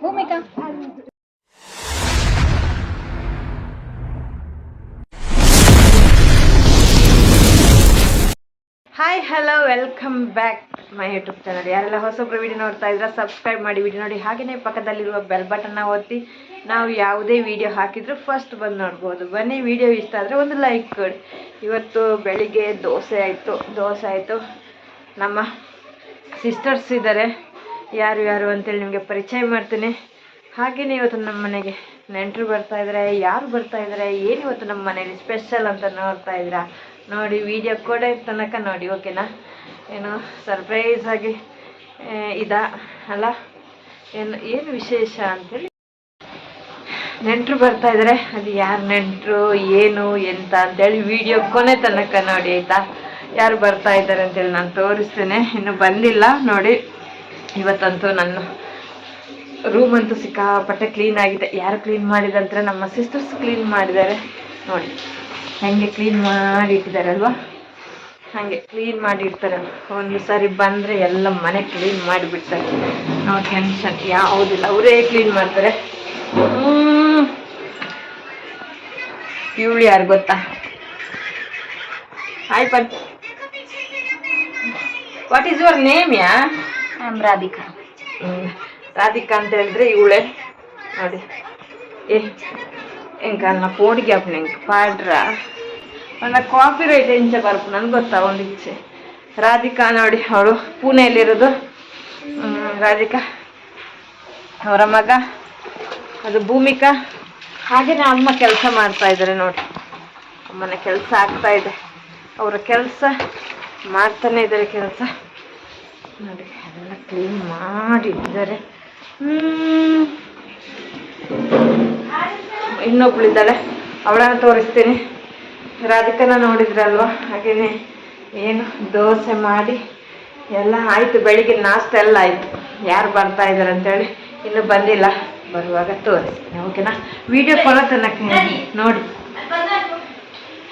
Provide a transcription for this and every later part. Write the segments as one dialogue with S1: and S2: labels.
S1: Bhoomika?
S2: Hi hello welcome back my YouTube channel ಯಾರೆಲ್ಲ ಹೊಸೊಬ್ರು video ನೋಡ್ತಾ ಇದ್ರೆ ಸಬ್ಸ್ಕ್ರೈಬ್ ಮಾಡಿ ವಿಡಿಯೋ ನೋಡಿ. ಹಾಗೆಯೇ ಪಕ್ಕದಲ್ಲಿರುವ ಬೆಲ್ ಬಟನ್ನ ಒತ್ತಿ. ನಾವು ಯಾವುದೇ ವಿಡಿಯೋ ಹಾಕಿದ್ರು ಫಸ್ಟ್ ಬಂದು ನೋಡ್ಬೋದು. ಬನ್ನಿ ವಿಡಿಯೋ ಇಷ್ಟ ಆದರೆ ಒಂದು ಲೈಕ್ ಕೊಡಿ. ಇವತ್ತು ಬೆಳಿಗ್ಗೆ ದೋಸೆ ಆಯಿತು ದೋಸೆ ಆಯಿತು. ನಮ್ಮ ಸಿಸ್ಟರ್ಸ್ ಇದ್ದಾರೆ ಯಾರು ಯಾರು ಅಂತೇಳಿ ನಿಮಗೆ ಪರಿಚಯ ಮಾಡ್ತೀನಿ. ಹಾಗೆಯೇ ಇವತ್ತು ನಮ್ಮ ಮನೆಗೆ ನೆಂಟರು ಬರ್ತಾ ಇದ್ದಾರೆ ಯಾರು ಬರ್ತಾ ಇದ್ದಾರೆ ಏನು ಇವತ್ತು ನಮ್ಮ ಮನೇಲಿ ಸ್ಪೆಷಲ್ ಅಂತ ನೋಡ್ತಾ ಇದ್ದೀರಾ? ನೋಡಿ ವಿಡಿಯೋ ಕೂಡ ತನಕ ನೋಡಿ ಓಕೆನಾ ಏನು ಸರ್ಪ್ರೈಸ್ ಆಗಿ ಇದಾ? ಅಲ್ಲ, ಏನು ಏನು ವಿಶೇಷ ಅಂತೇಳಿ? ನೆಂಟರು ಬರ್ತಾ ಇದ್ದಾರೆ ಅದು ಯಾರು ನೆಂಟರು, ಏನು, ಎಂತ ಅಂತೇಳಿ ವಿಡಿಯೋ ಕೊನೆ ತನಕ ನೋಡಿ, ಆಯಿತಾ? ಯಾರು ಬರ್ತಾ ಇದ್ದಾರೆ ಅಂತೇಳಿ ನಾನು ತೋರಿಸ್ತೇನೆ. ಇನ್ನು ಬಂದಿಲ್ಲ, ನೋಡಿ. ಇವತ್ತಂತೂ ನನ್ನ ರೂಮ್ ಅಂತೂ ಸಿಕ್ಕಾಪಟ್ಟೆ ಕ್ಲೀನ್ ಆಗಿದೆ. ಯಾರು ಕ್ಲೀನ್ ಮಾಡಿದಂದ್ರೆ ನಮ್ಮ ಸಿಸ್ಟರ್ಸ್ ಕ್ಲೀನ್ ಮಾಡಿದ್ದಾರೆ. ನೋಡಿ, ಹೆಂಗೆ ಕ್ಲೀನ್ ಮಾಡಿ ಇಟ್ಟಿದ್ದಾರಲ್ವಾ ಹಾಗೆ ಕ್ಲೀನ್ ಮಾಡಿ ಇಡ್ತಾರೆ ಒಂದು ಸಾರಿ ಬಂದರೆ ಎಲ್ಲ ಮನೆ ಕ್ಲೀನ್ ಮಾಡಿಬಿಡ್ತಾರೆ. ನಾವು ಟೆನ್ಷನ್ ಯಾವುದಿಲ್ಲ. ಅವರೇ ಕ್ಲೀನ್ ಮಾಡ್ತಾರೆ. ಇವಳು ಯಾರು ಗೊತ್ತಾ? ಆಯ್ತು what is your name
S1: yeah I'm
S2: Radhika. Radhika ಅಂತ ಹೇಳಿದ್ರೆ ಇವಳೆ. ನೋಡಿ. ಏ ಎಂಕ ನನ್ನ ಪೋಡಿಗೆ ಅಪ್ಪನ ನಂಗೆ ಪಾಡ್ರ? ನನ್ನ ಕಾಪಿ ರೈಟ್ ಎಂಚ ಬರ್ಪು ನನ್ಗೆ ಗೊತ್ತಾ ಒಂದು ಇಚ್ಛೆ ರಾಧಿಕಾ ನೋಡಿ ಅವಳು ಪುಣೆಯಲ್ಲಿರೋದು. ರಾಧಿಕಾ ಅವರ ಮಗ. ಅದು ಭೂಮಿಕಾ. ಹಾಗೆಯೇ ಅಮ್ಮ ಕೆಲಸ ಮಾಡ್ತಾ ಇದ್ದಾರೆ ನೋಡಿ. ಅಮ್ಮನ ಕೆಲಸ ಆಗ್ತಾ ಇದೆ. ಅವರ ಕೆಲಸ ಮಾಡ್ತಾನೆ ಇದ್ದಾರೆ ಕೆಲಸ. ನೋಡಿ ಅದೆಲ್ಲ ಕ್ಲೀನ್ ಮಾಡಿದ್ದಾರೆ. ಇನ್ನೊಬ್ಳಿದ್ದಾಳೆ ಅವಳನ್ನ ತೋರಿಸ್ತೀನಿ. ರಾಧಿಕನ ನೋಡಿದ್ರಲ್ವಾ? ಹಾಗೇನೆ ಏನು ದೋಸೆ ಮಾಡಿ ಎಲ್ಲ ಆಯಿತು ಬೆಳಿಗ್ಗೆ ನಾಷ್ಟ ಎಲ್ಲ ಆಯಿತು. ಯಾರು ಬರ್ತಾ ಇದ್ದಾರೆ ಅಂತೇಳಿ ಇನ್ನು ಬಂದಿಲ್ಲ. ಬರುವಾಗ ತೋರಿಸ್ತೀನಿ ಓಕೆನಾ? ವಿಡಿಯೋ ಕೊಡೋ ತನಕ ನೋಡಿ.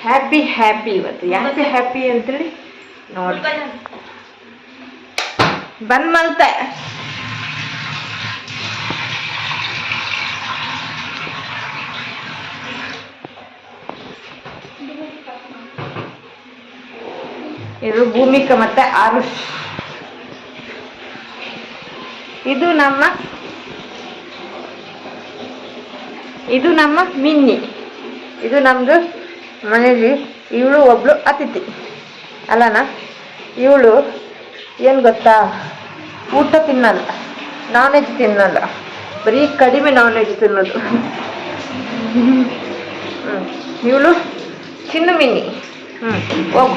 S2: ಹ್ಯಾಪಿ ಹ್ಯಾಪಿ ಇವತ್ತು. ಯಾಕೆ ಹ್ಯಾಪಿ ಅಂತೇಳಿ? ನೋಡಿ. ಬಂದ್ ಮಲ್ತೆ. ಇದು ಭೂಮಿಕ ಮತ್ತೆ ಆರುಷ್. ಇದು ನಮ್ಮ ಇದು ನಮ್ಮ ಮಿನ್ನಿ. ಇದು ನಮ್ಮದು ಮನೇಲಿ ಇವಳು ಒಬ್ಳು ಅತಿಥಿ. ಅಲ್ಲನಾ ಇವಳು ಏನು ಗೊತ್ತಾ? ಊಟ ತಿನ್ನಲ್ಲ ನಾನ್ ವೆಜ್ ತಿನ್ನಲ್ಲ, ಬರೀ ಕಡಿಮೆ ನಾನ್ ವೆಜ್ ತಿನ್ನೋದು ಇವಳು ಚಿನ್ನ ಮಿನಿ. ಹ್ಞೂ ಹೋಗು.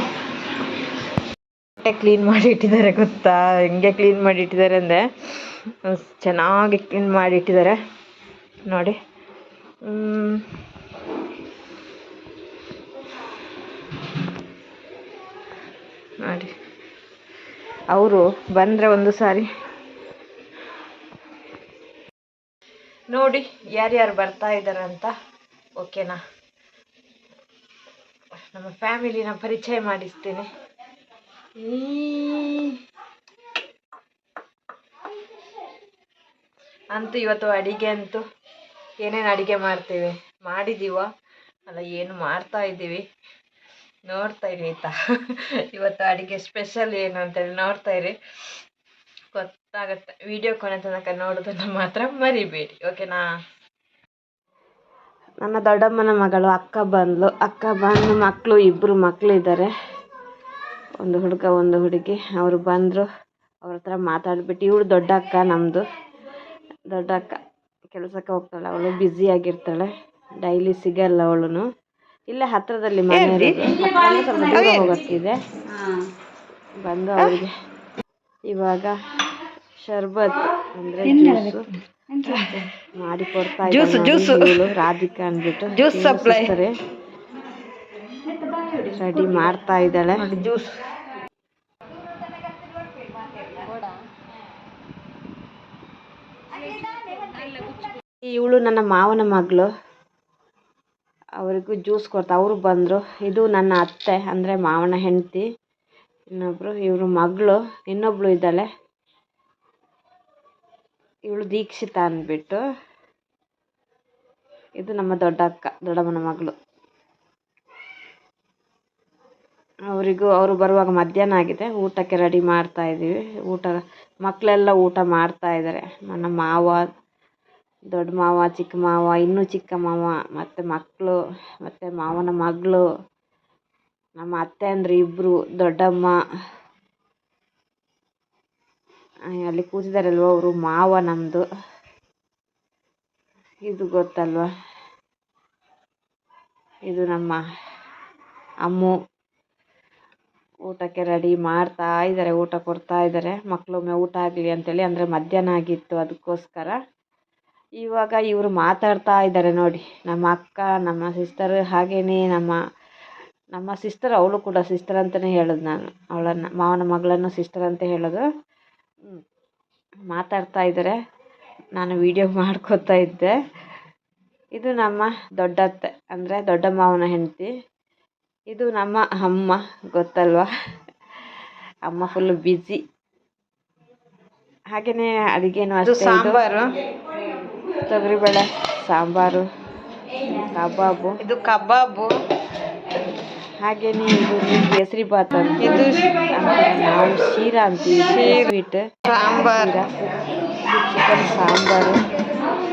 S2: ಕ್ಲೀನ್ ಮಾಡಿ ಇಟ್ಟಿದ್ದಾರೆ ಗೊತ್ತಾ? ಹೆಂಗೆ ಕ್ಲೀನ್ ಮಾಡಿ ಇಟ್ಟಿದ್ದಾರೆ ಅಂದರೆ, ಚೆನ್ನಾಗಿ ಕ್ಲೀನ್ ಮಾಡಿ ಇಟ್ಟಿದ್ದಾರೆ. ನೋಡಿ. ನೋಡಿ ಅವರು ಬಂದರೆ ಒಂದು ಸಾರಿ. ನೋಡಿ, ಯಾರ್ಯಾರು ಬರ್ತಾ ಇದ್ದಾರೆ ಅಂತ. ಓಕೆನಾ ನಮ್ಮ ಫ್ಯಾಮಿಲಿನ ಪರಿಚಯ ಮಾಡಿಸ್ತೇನೆ. ಅಂತೂ ಇವತ್ತು ಅಡಿಗೆ ಅಂತೂ ಏನೇನು ಅಡಿಗೆ ಮಾಡ್ತೇವೆ? ಮಾಡಿದೀವ? ಅಲ್ಲ, ಏನು ಮಾಡ್ತಾ ಇದ್ದೀವಿ? ನೋಡ್ತಾ ಇರಿ ಆಯ್ತಾ ಇವತ್ತು ಅಡುಗೆ ಸ್ಪೆಷಲ್ ಏನು ಅಂತೇಳಿ ನೋಡ್ತಾ ಇರಿ. ಗೊತ್ತಾಗತ್ತೆ. ವಿಡಿಯೋ ಕೊನೆ ತನಕ ನೋಡೋದನ್ನ ಮಾತ್ರ ಮರಿಬೇಡಿ. ಓಕೆನಾ ನನ್ನ ದೊಡ್ಡಮ್ಮನ ಮಗಳು ಅಕ್ಕ ಬಂದ್ಲು. ಅಕ್ಕ ಬಂದು ಮಕ್ಕಳು ಇಬ್ಬರು ಮಕ್ಕಳು ಇದ್ದಾರೆ. ಒಂದು ಹುಡುಗ, ಒಂದು ಹುಡುಗಿ. ಅವರು ಬಂದರು. ಅವ್ರ ಹತ್ರ ಮಾತಾಡ್ಬಿಟ್ಟು, ಇವಳು ದೊಡ್ಡ ಅಕ್ಕ ನಮ್ಮದು ದೊಡ್ಡ ಅಕ್ಕ ಕೆಲಸಕ್ಕೆ ಹೋಗ್ತಾಳೆ. ಅವಳು ಬ್ಯುಸಿಯಾಗಿರ್ತಾಳೆ ಡೈಲಿ ಸಿಗಲ್ಲ ಅವಳು ಇಲ್ಲೇ ಹತ್ರದಲ್ಲಿ ಮನೆ ಹೋಗೋಕ್ಕಿದೆ ಬಂದು ಅವರಿಗೆ ಇವಾಗ ಶರ್ಬತ್ ಅಂದ್ರೆ ಜ್ಯೂಸು ಮಾಡಿ ಕೊಡ್ತಾ ಇದ್ದಾರೆ ರಾಧಿಕಾ ಅಂದ್ಬಿಟ್ಟು. ಜ್ಯೂಸ್ ಸಪ್ಲೈ ರೆಡಿ ಮಾಡ್ತಾ ಇದ್ದಾಳೆ. ಜ್ಯೂಸ್ ಇವಳು ನನ್ನ ಮಾವನ ಮಗಳು. ಅವರಿಗೂ ಜ್ಯೂಸ್ ಕೊಡ್ತಾ, ಅವರು ಬಂದರು. ಇದು ನನ್ನ ಅತ್ತೆ, ಅಂದರೆ ಮಾವನ ಹೆಂಡತಿ ಇನ್ನೊಬ್ಬರು ಇವರು ಮಗಳು ಇನ್ನೊಬ್ಬಳು ಇದ್ದಾಳೆ. ಇವಳು ದೀಕ್ಷಿತ ಅಂದ್ಬಿಟ್ಟು, ಇದು ನಮ್ಮ ದೊಡ್ಡ ಅಕ್ಕ, ದೊಡ್ಡಮ್ಮನ ಮಗಳು. ಅವರಿಗೂ, ಅವರು ಬರುವಾಗ ಮಧ್ಯಾಹ್ನ ಆಗಿದೆ, ಊಟಕ್ಕೆ ರೆಡಿ ಮಾಡ್ತಾ ಇದ್ದೀವಿ ಊಟ ಮಕ್ಕಳೆಲ್ಲ ಊಟ ಮಾಡ್ತಾ ಇದ್ದಾರೆ ನನ್ನ ಮಾವ ದೊಡ್ಡ ಮಾವ, ಚಿಕ್ಕ ಮಾವ, ಇನ್ನೂ ಚಿಕ್ಕ ಮಾವ, ಮತ್ತು ಮಕ್ಕಳು ಮತ್ತು ಮಾವನ ಮಗಳು, ನಮ್ಮ ಅತ್ತೆ ಅಂದರೆ ಇಬ್ಬರು ದೊಡ್ಡಮ್ಮ. ಅಲ್ಲಿ ಕೂತಿದ್ದಾರಲ್ವ ಅವರು? ಮಾವ ನಮ್ಮದು ಇದು ಗೊತ್ತಲ್ವ? ಇದು ನಮ್ಮ ಅಮ್ಮು. ಊಟಕ್ಕೆ ರೆಡಿ ಮಾಡ್ತಾ ಇದ್ದಾರೆ ಊಟ ಕೊಡ್ತಾ ಇದ್ದಾರೆ ಮಕ್ಕಳೊಮ್ಮೆ ಊಟ ಆಗಲಿ ಅಂತೇಳಿ, ಅಂದರೆ ಮಧ್ಯಾಹ್ನ ಆಗಿತ್ತು ಅದಕ್ಕೋಸ್ಕರ. ಇವಾಗ ಇವರು ಮಾತಾಡ್ತಾ ಇದ್ದಾರೆ ನೋಡಿ. ನಮ್ಮ ಅಕ್ಕ, ನಮ್ಮ ಸಿಸ್ಟರ್ ಹಾಗೆಯೇ ನಮ್ಮ ನಮ್ಮ ಸಿಸ್ಟರ್ ಅವಳು ಕೂಡ ಸಿಸ್ಟರ್ ಅಂತಲೇ ಹೇಳೋದು ನಾನು. ಅವಳನ್ನು, ಮಾವನ ಮಗಳನ್ನು ಸಿಸ್ಟರ್ ಅಂತ ಹೇಳೋದು. ಮಾತಾಡ್ತಾ ಇದ್ದಾರೆ ನಾನು ವೀಡಿಯೋ ಮಾಡ್ಕೋತಾ ಇದ್ದೆ. ಇದು ನಮ್ಮ ದೊಡ್ಡತ್ತೆ, ಅಂದರೆ ದೊಡ್ಡ ಮಾವನ ಹೆಂಡತಿ. ಇದು ನಮ್ಮ ಅಮ್ಮ, ಗೊತ್ತಲ್ವಾ? ಅಮ್ಮ ಫುಲ್ ಬಿಜಿ ಹಾಗೆಯೇ ಅಡುಗೆನೂ ಅಷ್ಟೇ ಸಾಂಬಾರು. ತೊಗರಿಬೇಳೆ ಸಾಂಬಾರು ಕಬಾಬು.
S1: ಇದು ಕಬಾಬು.
S2: ಹಾಗೇನೇ ಇದು ಕೇಸರಿ ಬಾತ್ ಅಂತ ಇದು ನಾವು ಶೀರಾ ಅಂತೀವಿ. ಸ್ವೀಟ್
S1: ಸಾಂಬಾರ್.
S2: ಚಿಕನ್ ಸಾಂಬಾರು.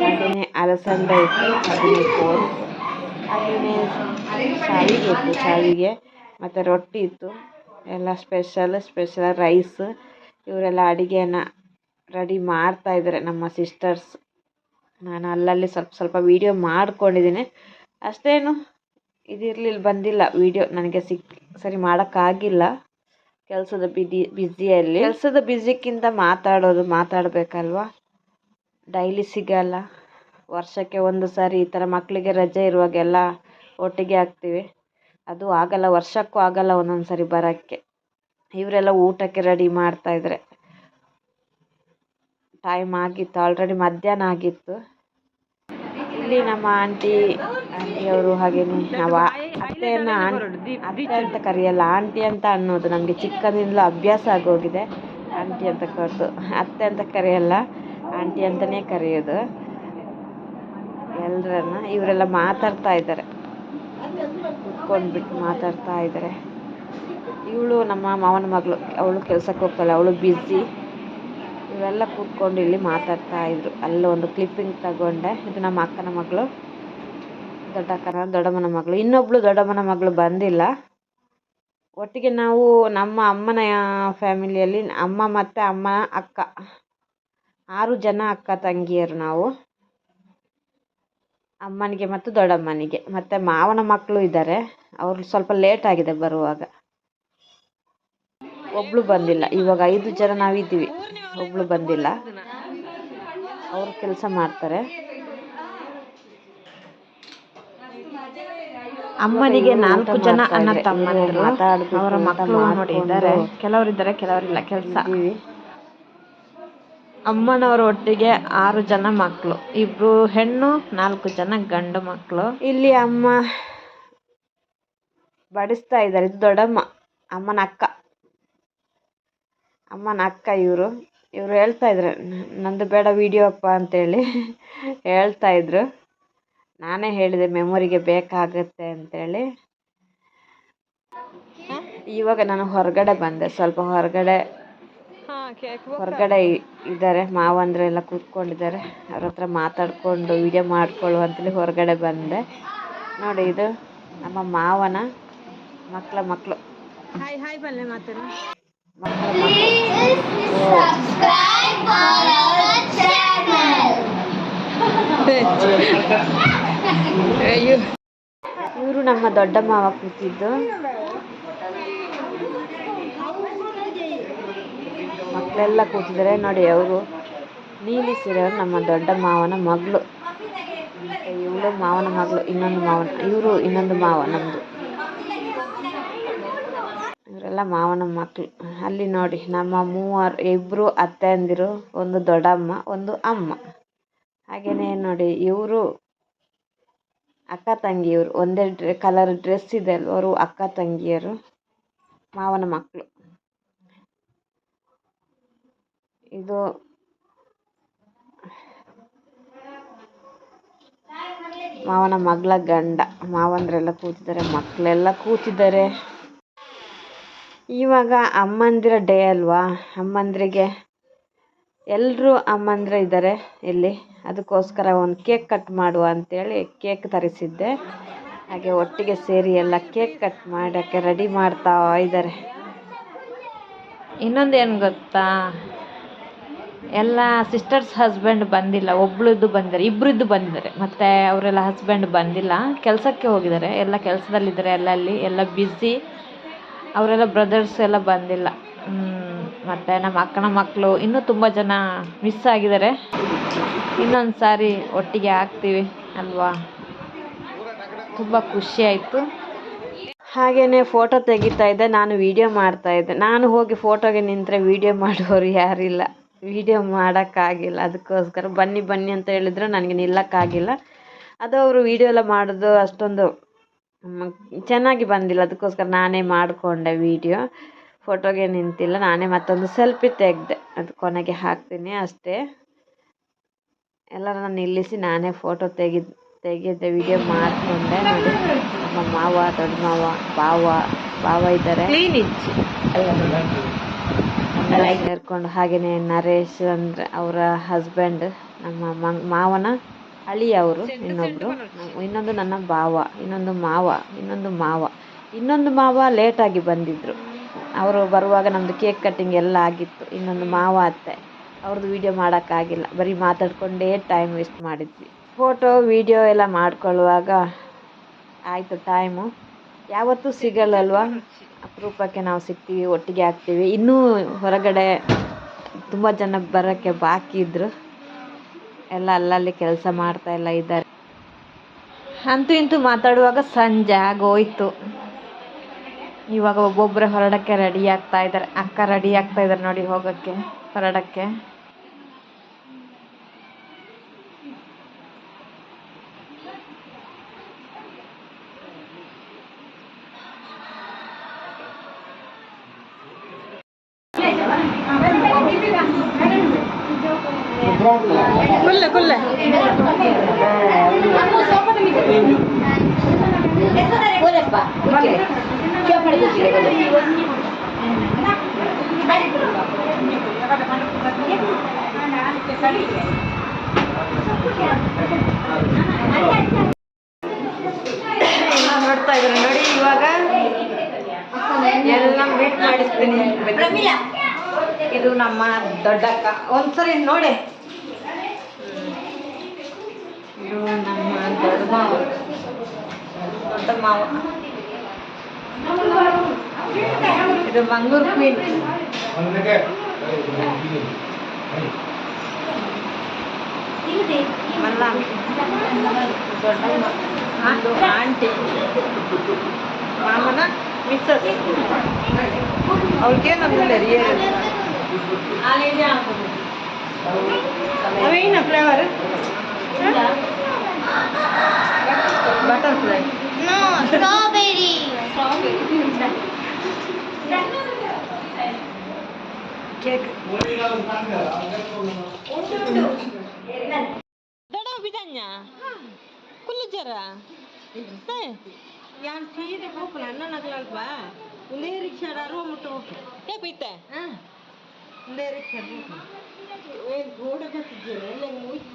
S2: ಹಾಗೆಯೇ ಅಲಸಂದೆ ಇತ್ತು ಹಾಗೆಯೇ ಕೋಲ್ ಹಾಗೆಯೇ ಶಾವಿಗೆ ಇತ್ತು ಶಾವಿಗೆ ಮತ್ತು ರೊಟ್ಟಿ ಇತ್ತು. ಎಲ್ಲ ಸ್ಪೆಷಲ್ ಸ್ಪೆಷಲ್ ರೈಸ್ ಇವರೆಲ್ಲ ಅಡುಗೆನ ರೆಡಿ ಮಾಡ್ತಾ ಇದ್ದಾರೆ ನಮ್ಮ ಸಿಸ್ಟರ್ಸ್ ನಾನು ಅಲ್ಲಲ್ಲಿ ಸ್ವಲ್ಪ ಸ್ವಲ್ಪ ವೀಡಿಯೋ ಮಾಡ್ಕೊಂಡಿದ್ದೀನಿ. ಅಷ್ಟೇನು ಇದಿರಲಿಲ್ಲ, ಬಂದಿಲ್ಲ ವೀಡಿಯೋ ನನಗೆ ಸಿಕ್ ಸರಿ ಮಾಡೋಕ್ಕಾಗಿಲ್ಲ. ಕೆಲಸದ ಬಿಡಿ ಬ್ಯುಸಿಯಲ್ಲಿ ಕೆಲಸದ ಬ್ಯುಸಿಕ್ಕಿಂತ ಮಾತಾಡೋದು ಮಾತಾಡಬೇಕಲ್ವಾ? ಡೈಲಿ ಸಿಗಲ್ಲ. ವರ್ಷಕ್ಕೆ ಒಂದು ಸಾರಿ ಈ ಥರ ಮಕ್ಕಳಿಗೆ ರಜೆ ಇರುವಾಗೆಲ್ಲ ಒಟ್ಟಿಗೆ ಆಗ್ತೀವಿ ಅದು ಆಗಲ್ಲ, ವರ್ಷಕ್ಕೂ ಆಗಲ್ಲ ಒಂದೊಂದು ಸಾರಿ ಬರೋಕ್ಕೆ. ಇವರೆಲ್ಲ ಊಟಕ್ಕೆ ರೆಡಿ ಮಾಡ್ತಾಯಿದ್ದಾರೆ ಟೈಮ್ ಆಗಿತ್ತು ಆಲ್ರೆಡಿ ಮಧ್ಯಾಹ್ನ ಆಗಿತ್ತು. ಇಲ್ಲಿ ನಮ್ಮ ಆಂಟಿ ಆಂಟಿಯವರು ಹಾಗೇನೆ ನಾವು ಅತ್ತೆಯನ್ನ ಅತ್ತೆ ಅಂತ ಕರೆಯಲ್ಲ ಆಂಟಿ ಅಂತ ಅನ್ನೋದು ನಮಗೆ ಚಿಕ್ಕದಿಂದಲೂ ಅಭ್ಯಾಸ ಆಗೋಗಿದೆ. ಆಂಟಿ ಅಂತ ಕರೆದು, ಅತ್ತೆ ಅಂತ ಕರೆಯಲ್ಲ ಆಂಟಿ ಅಂತಲೇ ಕರೆಯೋದು. ಎಲ್ಲರನ್ನ ಇವರೆಲ್ಲ ಮಾತಾಡ್ತಾ ಇದ್ದಾರೆ. ಕುತ್ಕೊಂಡ್ಬಿಟ್ಟು ಮಾತಾಡ್ತಾ ಇದ್ದಾರೆ. ಇವಳು ನಮ್ಮ ಮಾವನ ಮಗಳು, ಅವಳು ಕೆಲಸಕ್ಕೆ ಹೋಗ್ತಾಳೆ, ಅವಳು ಬ್ಯುಸಿ ಇವೆಲ್ಲ ಕೂತ್ಕೊಂಡು ಇಲ್ಲಿ ಮಾತಾಡ್ತಾ ಇದ್ರು. ಅಲ್ಲೊಂದು ಕ್ಲಿಪ್ಪಿಂಗ್ ತಗೊಂಡೆ. ಇದು ನಮ್ಮ ಅಕ್ಕನ ಮಗಳು. ದೊಡ್ಡ ಅಕ್ಕನ, ದೊಡ್ಡಮ್ಮನ ಮಗಳು. ಇನ್ನೊಬ್ಳು ದೊಡ್ಡಮ್ಮನ ಮಗಳು ಬಂದಿಲ್ಲ. ಒಟ್ಟಿಗೆ ನಾವು ನಮ್ಮ ಅಮ್ಮನ ಫ್ಯಾಮಿಲಿಯಲ್ಲಿ ಅಮ್ಮ ಮತ್ತು ಅಮ್ಮ, ಅಕ್ಕ. ಆರು ಜನ ಅಕ್ಕ ತಂಗಿಯರು ನಾವು. ಅಮ್ಮನಿಗೆ ಮತ್ತು ದೊಡ್ಡಮ್ಮನಿಗೆ. ಮತ್ತು ಮಾವನ ಮಕ್ಕಳು ಇದ್ದಾರೆ. ಅವರು ಸ್ವಲ್ಪ ಲೇಟ್ ಆಗಿದೆ ಬರುವಾಗ. ಒಬ್ಳು ಬಂದಿಲ್ಲ. ಇವಾಗ ಐದು ಜನ ನಾವಿದ್ದೀವಿ. ಒಬ್ಳು ಬಂದಿಲ್ಲ. ಅವರು ಕೆಲಸ ಮಾಡ್ತಾರೆ.
S1: ಅಮ್ಮನಿಗೆ ನಾಲ್ಕು ಜನ ಅಣ್ಣ ತಮ್ಮಂದಿರು. ಅವರ ಮಕ್ಕಳು ನೋಡಿ ಇದ್ದಾರೆ. ಕೆಲವರಿದ್ದಾರೆ ಕೆಲವರಿಲ್ಲ. ಕೆಲಸ. ಅಮ್ಮನವರ ಒಟ್ಟಿಗೆ ಆರು ಜನ ಮಕ್ಕಳು ಇಬ್ರು ಹೆಣ್ಣು ನಾಲ್ಕು ಜನ ಗಂಡು ಮಕ್ಕಳು
S2: ಇಲ್ಲಿ ಅಮ್ಮ ಬಡಿಸ್ತಾ ಇದ್ದಾರೆ. ಇದು ದೊಡ್ಡಮ್ಮ. ಅಮ್ಮನ ಅಕ್ಕ. ಅಮ್ಮನ ಅಕ್ಕ ಇವರು. ಇವರು ಹೇಳ್ತಾ ಇದ್ರು ನಂದು ಬೇಡ ವಿಡಿಯೋ ಅಪ್ಪ ಅಂತೇಳಿ ಹೇಳ್ತಾ ಇದ್ರು. ನಾನೇ ಹೇಳಿದೆ ಮೆಮೊರಿಗೆ ಬೇಕಾಗುತ್ತೆ ಅಂತೇಳಿ. ಇವಾಗ ನಾನು ಹೊರಗಡೆ ಬಂದೆ ಸ್ವಲ್ಪ ಹೊರಗಡೆ ಹೊರಗಡೆ ಇದ್ದಾರೆ ಮಾವಂದ್ರೆಲ್ಲ ಕೂತ್ಕೊಂಡಿದ್ದಾರೆ. ಅವ್ರ ಹತ್ರ ಮಾತಾಡಿಕೊಂಡು ವೀಡಿಯೋ ಮಾಡ್ಕೊಳ್ಳು ಅಂತೇಳಿ ಹೊರಗಡೆ ಬಂದೆ. ನೋಡಿ ಇದು ನಮ್ಮ ಮಾವನ ಮಕ್ಕಳ ಮಕ್ಕಳು
S1: ಹಾಯ್ ಹಾಯ್ ಬಲ್ಲೆ
S2: ಇವರು ನಮ್ಮ ದೊಡ್ಡ ಮಾವ ಕೂತಿದ್ದು. ಮಕ್ಕಳೆಲ್ಲ ಕೂತಿದ್ದಾರೆ. ನೋಡಿ, ಅವರು ನೀಲಿ ಸೀರೆ ನಮ್ಮ ದೊಡ್ಡ ಮಾವನ ಮಗಳು. ಇವಳು ಮಾವನ ಮಗಳು, ಇನ್ನೊಂದು ಮಾವನ, ಇವರು ಇನ್ನೊಂದು ಮಾವ ನಮ್ಮದು ಇವರೆಲ್ಲ ಮಾವನ ಮಕ್ಕಳು ಅಲ್ಲಿ ನೋಡಿ, ನಮ್ಮ ಮೂವರು ಇಬ್ಬರು ಅತ್ತೆಯಂದಿರು, ಒಂದು ದೊಡ್ಡಮ್ಮ, ಒಂದು ಅಮ್ಮ. ಹಾಗೆಯೇ ನೋಡಿ, ಇವರು ಅಕ್ಕ ತಂಗಿಯವರು. ಒಂದೇ ಡ್ರೆ ಕಲರ್ ಡ್ರೆಸ್ ಇದೆ ಅಲ್ವ, ಅವರು ಅಕ್ಕ ತಂಗಿಯರು, ಮಾವನ ಮಕ್ಕಳು ಇದು ಮಾವನ ಮಗಳ ಗಂಡ. ಮಾವಂದ್ರೆಲ್ಲ ಕೂತಿದ್ದಾರೆ ಮಕ್ಕಳೆಲ್ಲ ಕೂತಿದ್ದಾರೆ. ಇವಾಗ ಅಮ್ಮಂದಿರ ಡೇ ಅಲ್ವಾ? ಅಮ್ಮಂದಿರಿಗೆ ಎಲ್ಲರೂ ಅಮ್ಮಂದಿರು ಇದ್ದಾರೆ ಇಲ್ಲಿ. ಅದಕ್ಕೋಸ್ಕರ ಒಂದು ಕೇಕ್ ಕಟ್ ಮಾಡುವ ಅಂತೇಳಿ ಕೇಕ್ ತರಿಸಿದ್ದೆ. ಹಾಗೆ ಒಟ್ಟಿಗೆ ಸೇರಿ ಎಲ್ಲ ಕೇಕ್ ಕಟ್ ಮಾಡೋಕ್ಕೆ ರೆಡಿ ಮಾಡ್ತಾ ಇದ್ದಾರೆ ಇನ್ನೊಂದು ಏನು ಗೊತ್ತಾ? ಎಲ್ಲ ಸಿಸ್ಟರ್ಸ್ ಹಸ್ಬೆಂಡ್ ಬಂದಿಲ್ಲ, ಒಬ್ಳದ್ದು ಬಂದಿದ್ದಾರೆ ಇಬ್ಬರದ್ದು ಬಂದಿದ್ದಾರೆ. ಮತ್ತು ಅವರೆಲ್ಲ ಹಸ್ಬೆಂಡ್ ಬಂದಿಲ್ಲ, ಕೆಲಸಕ್ಕೆ ಹೋಗಿದ್ದಾರೆ. ಎಲ್ಲ ಕೆಲಸದಲ್ಲಿದ್ದಾರೆ, ಎಲ್ಲ ಅಲ್ಲಿ, ಎಲ್ಲ ಬ್ಯುಸಿ. ಅವರೆಲ್ಲ ಬ್ರದರ್ಸ್ ಎಲ್ಲ ಬಂದಿಲ್ಲ. ಮತ್ತು ನಮ್ಮ ಅಕ್ಕನ ಮಕ್ಕಳು ಇನ್ನೂ ತುಂಬ ಜನ ಮಿಸ್ ಆಗಿದ್ದಾರೆ. ಇನ್ನೊಂದು ಸಾರಿ ಒಟ್ಟಿಗೆ ಆಗ್ತೀವಿ ಅಲ್ವಾ? ತುಂಬ ಖುಷಿ ಆಯಿತು. ಹಾಗೆಯೇ ಫೋಟೋ ತೆಗಿತಾ ಇದ್ದೆ, ನಾನು ವೀಡಿಯೋ ಮಾಡ್ತಾ ಇದ್ದೆ. ನಾನು ಹೋಗಿ ಫೋಟೋಗೆ ನಿಂತರೆ ವೀಡಿಯೋ ಮಾಡೋರು ಯಾರಿಲ್ಲ. ವೀಡಿಯೋ ಮಾಡೋಕ್ಕಾಗಿಲ್ಲ. ಅದಕ್ಕೋಸ್ಕರ ಬನ್ನಿ ಬನ್ನಿ ಅಂತ ಹೇಳಿದ್ರು, ನನಗೆ ನಿಲ್ಲಕ್ಕಾಗಿಲ್ಲ. ಅದು ಅವರು ವೀಡಿಯೋ ಎಲ್ಲ ಮಾಡೋದು ಅಷ್ಟೊಂದು ಚೆನ್ನಾಗಿ ಬಂದಿಲ್ಲ. ಅದಕ್ಕೋಸ್ಕರ ನಾನೇ ಮಾಡಿಕೊಂಡೆ ವೀಡಿಯೋ ಫೋಟೋಗೆ ನಿಂತಿಲ್ಲ. ನಾನೇ ಮತ್ತೊಂದು ಸೆಲ್ಫಿ ತೆಗೆದೆ. ಅದು ಕೊನೆಗೆ ಹಾಕ್ತೀನಿ ಅಷ್ಟೇ. ಎಲ್ಲರನ್ನ ನಿಲ್ಲಿಸಿ ನಾನೇ ಫೋಟೋ ತೆಗೆದು ತೆಗೆದೆ ವಿಡಿಯೋ ಮಾಡಿಕೊಂಡೆ. ನೋಡಿ ನಮ್ಮ ಮಾವ ದೊಡ್ಡ ಮಾವ ಭಾವ ಭಾವ ಇದ್ದಾರೆ. ಎಲ್ಲ ಸೇರ್ಕೊಂಡು ಹಾಗೆಯೇ ನರೇಶ್ ಅಂದರೆ ಅವರ ಹಸ್ಬೆಂಡ್ ನಮ್ಮ ಮಾವನ. ಅಳಿ ಅವರು ಇನ್ನೊಬ್ಬರು ಇನ್ನೊಂದು ನನ್ನ ಭಾವ, ಇನ್ನೊಂದು ಮಾವ ಇನ್ನೊಂದು ಮಾವ. ಇನ್ನೊಂದು ಮಾವ ಲೇಟಾಗಿ ಬಂದಿದ್ದರು ಅವರು ಬರುವಾಗ ನಮ್ಮದು ಕೇಕ್ ಕಟ್ಟಿಂಗ್ ಎಲ್ಲ ಆಗಿತ್ತು. ಇನ್ನೊಂದು ಮಾವ ಅತ್ತೆ. ಅವ್ರದ್ದು ವೀಡಿಯೋ ಮಾಡೋಕ್ಕಾಗಿಲ್ಲ. ಬರೀ ಮಾತಾಡ್ಕೊಂಡೇ ಟೈಮ್ ವೇಸ್ಟ್ ಮಾಡಿದ್ವಿ. ಫೋಟೋ ವೀಡಿಯೋ ಎಲ್ಲ ಮಾಡ್ಕೊಳ್ಳುವಾಗ ಆಯಿತು ಟೈಮು ಯಾವತ್ತೂ ಸಿಗಲ್ಲಲ್ವ? ಅಪರೂಪಕ್ಕೆ ನಾವು ಸಿಗ್ತೀವಿ, ಒಟ್ಟಿಗೆ ಆಗ್ತೀವಿ. ಇನ್ನೂ ಹೊರಗಡೆ ತುಂಬ ಜನ ಬರೋಕ್ಕೆ ಬಾಕಿ ಇದ್ದರು ಎಲ್ಲ ಅಲ್ಲಲ್ಲಿ ಕೆಲಸ ಮಾಡ್ತಾ ಎಲ್ಲ ಇದ್ದಾರೆ. ಅಂತೂ ಇಂತೂ ಮಾತಾಡುವಾಗ ಸಂಜೆ ಆಗೋಯ್ತು. ಇವಾಗ ಒಬ್ಬೊಬ್ಬರೇ ಹೊರಡಕ್ಕೆ ರೆಡಿ ಆಗ್ತಾ ಇದ್ದಾರೆ. ಅಕ್ಕ ರೆಡಿ ಆಗ್ತಾ ಇದ್ದಾರೆ ನೋಡಿ ಹೋಗೋಕ್ಕೆ, ಹೊರಡಕ್ಕೆ.
S1: ಕುಲ್ಲ ನೋಡ್ತಾ ಇದ್ರು ನೋಡಿ ಇವಾಗ ಎಲ್ಲ ವೇಟ್ ಮಾಡಿಸ್ತೀನಿ. ಇದು ನಮ್ಮ ದೊಡ್ಡಕ್ಕ. ಒಂದ್ಸರಿ ನೋಡಿ. நம்ம தர்மாவை தர்மாவை இது மங்கூர் குயின் மல்லாமி ஆண்டி. மாமனா? ಮಿಸ್ಸಸ್ ಅವ್ರಿಗೇನು ಅಂದಿಲ್ಲ flavour Butterfly.
S3: No, strawberry.
S1: Cake. ದಡ ಬಿಡಣ್ಣ ಕುಲ್ಲಜರ ಯಾನ್ ಸೀರೆ ಹೋಗ್ಲ ಅನ್ನನಗಲ್ವಾ ಉಲೇ ರಿಕ್ಷಾ ಹೋಗ್ಬಿಟ್ಟು ಯಾಕೆ ಬೈತೆ ಉಲೇ ರಿಕ್ಷಾ ಹೋಗ್ತೀನಿ ಗೋಡೆ ಬರ್ತಿದ್ದೇನೆ ನಂಗೆ ಮುಗಿಸ್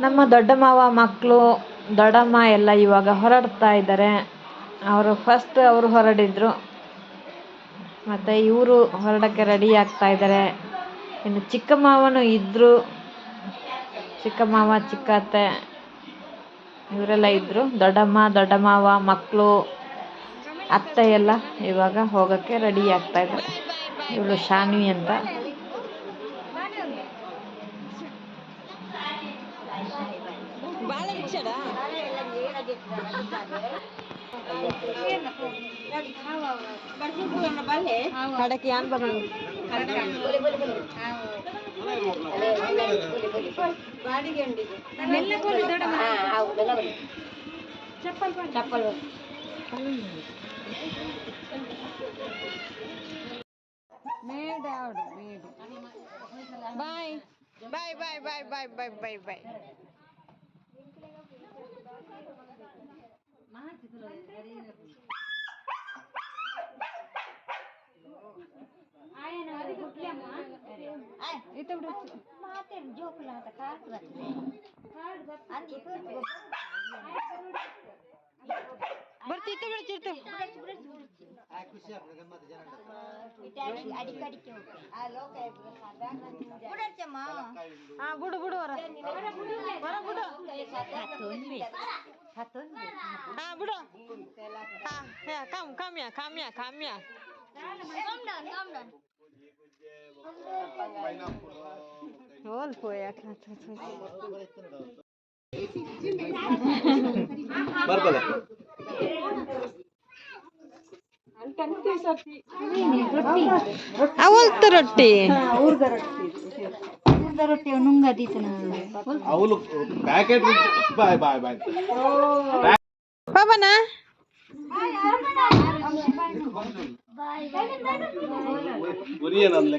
S2: ನಮ್ಮ ದೊಡ್ಡ ಮಾವ ಮಕ್ಕಳು ದೊಡ್ಡಮ್ಮ ಎಲ್ಲ ಇವಾಗ ಹೊರಡ್ತಾ ಇದ್ದಾರೆ. ಅವರು ಫಸ್ಟ್ ಅವರು ಹೊರಡಿದ್ರು. ಮತ್ತು ಇವರು ಹೊರಡೋಕ್ಕೆ ರೆಡಿ ಆಗ್ತಾ ಇದ್ದಾರೆ. ಇನ್ನು ಚಿಕ್ಕ ಮಾವನು ಇದ್ದರು ಚಿಕ್ಕ ಮಾವ, ಚಿಕ್ಕ ಇವರೆಲ್ಲ ಇದ್ದರು ದೊಡ್ಡಮ್ಮ ದೊಡ್ಡ ಮಾವ ಮಕ್ಕಳು ಅತ್ತೆ ಎಲ್ಲ ಇವಾಗ ಹೋಗೋಕ್ಕೆ ರೆಡಿ ಆಗ್ತಾ ಇದ್ದಾರೆ. ಇವಳು ಶಾನ್ವಿ ಅಂತ.
S1: खड़क यान बनाओ चप्पल चप्पल మేడ్ ఆవిడ made bye bye bye bye bye bye bye bye. ఆయన అది కుట్లేమ్మా
S4: ఇతడు
S3: మాట్లాడు జోకులు అంత కార్డు బతులే కార్డు బతులు అది ఇప్పుడు
S1: ಬರ್ತಿತ್ತು ಬಿಡ್ತಿತ್ತು ಹಾ ಬಿಡು ಬಿಡು ಹೊರ ಹೊರ ಬಿಡು ಹಾ ಬಿಡು ಹಾ ಹೇ, ಕಮ್ ಕಮ್ಯ ಕಮ್ಯ ಕಮ್ಯ ಹೋಲ್ ಪೋಯ
S5: ಬರ್ಬಲ್ಲ
S1: ಅವಲ್ತ ರೊಟ್ಟಿ.
S5: ಅವಳು ಪ್ಯಾಕೆಟ್ ಬಾಯ್ ಬಾಯ್ ಬಾಯ್.
S1: ಬಾಬನ
S5: ಗುರಿ ಏನಲ್ಲ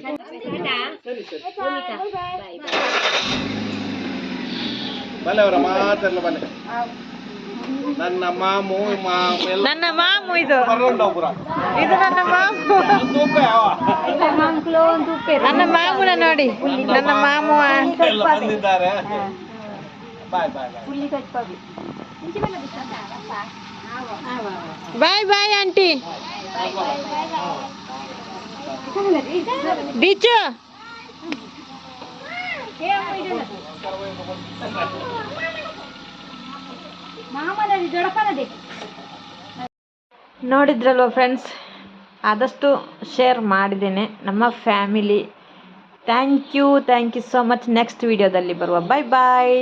S5: ಬಲೆ ಅವರ ಮಾತೆಲ್ಲ ಬಲೆ ನನ್ನ ಮಾಮು ಮಾಮು ಎಲ್ಲ
S1: ನನ್ನ ಮಾಮು ಇದು.
S5: ಬರೋಂಡವ್ ಪುರ
S1: ಇದು ನನ್ನ ಮಾಮು.
S5: ತೂಕ ಯಾವ?
S1: ನನ್ನ ಮಾಮುನ ನೋಡಿ. ನನ್ನ ಮಾಮು
S5: ಎಲ್ಲ ಬಂದಿದ್ದಾರೆ. Bye bye bye.
S1: ಬಾಯ್ ಬಾಯ್
S6: ನೋಡಿದ್ರಲ್ವ ಫ್ರೆಂಡ್ಸ್ ಆದಷ್ಟು ಶೇರ್ ಮಾಡಿದ್ದೇನೆ ನಮ್ಮ family thank you thank you so much next ವಿಡಿಯೋದಲ್ಲಿ ಬರುವ. ಬಾಯ್ ಬಾಯ್